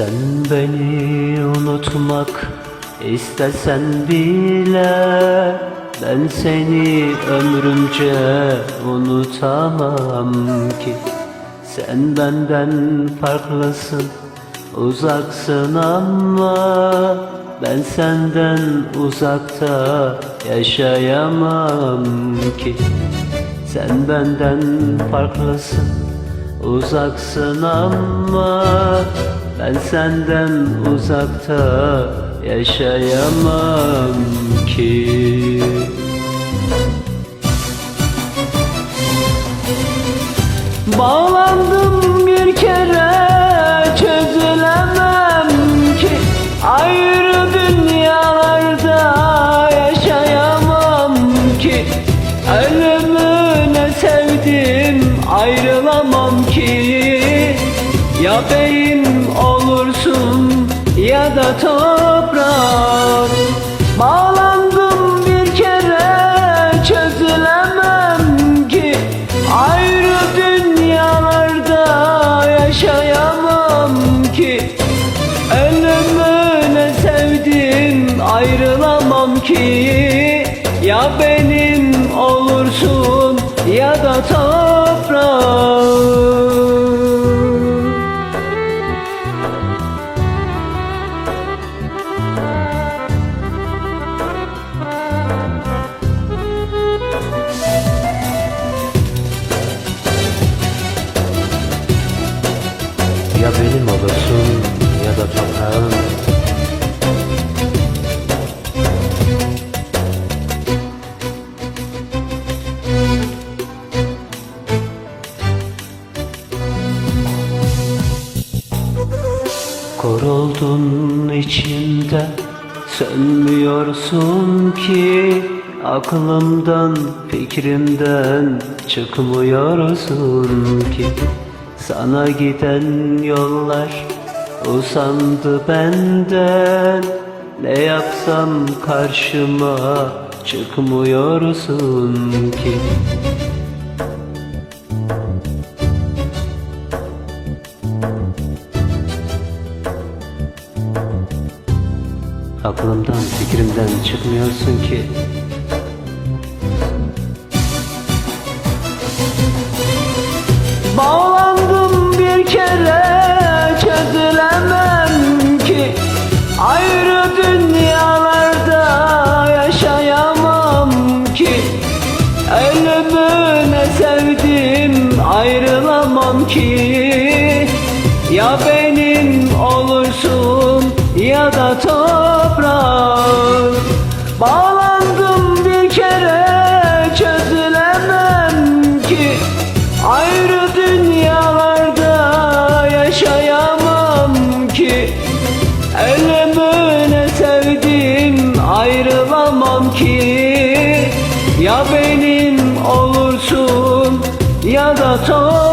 Sen beni unutmak istesen bile Ben seni ömrümce unutamam ki. Sen benden farklısın uzaksın ama Ben senden uzakta yaşayamam ki. Sen benden farklısın Uzaksın ama ben senden uzakta yaşayamam ki. Bağlandım Beyin olursun ya da toprak. Bağlandım bir kere çözülemem ki. Ayrı dünyalarda yaşayamam ki. Ölümüne sevdim ayrılamam ki. Ya benim olursun ya da toprak Koruldun içimde Sönmüyorsun ki Aklımdan fikrimden Çıkmıyorsun ki. Sana giden yollar Usandı benden Ne yapsam karşıma Çıkmıyorsun ki Aklımdan fikrimden çıkmıyorsun ki. Bağlandım bir kere çözülemem ki. Ayrı dünyalarda yaşayamam ki. Ölümüne sevdim ayrılamam ki. Ya benim olursun ya da toprak Bağlandım bir kere çözülemem ki. Ayrı dünyalarda yaşayamam ki. Ölümüne sevdim ayrılamam ki. Ya benim olursun ya da toprak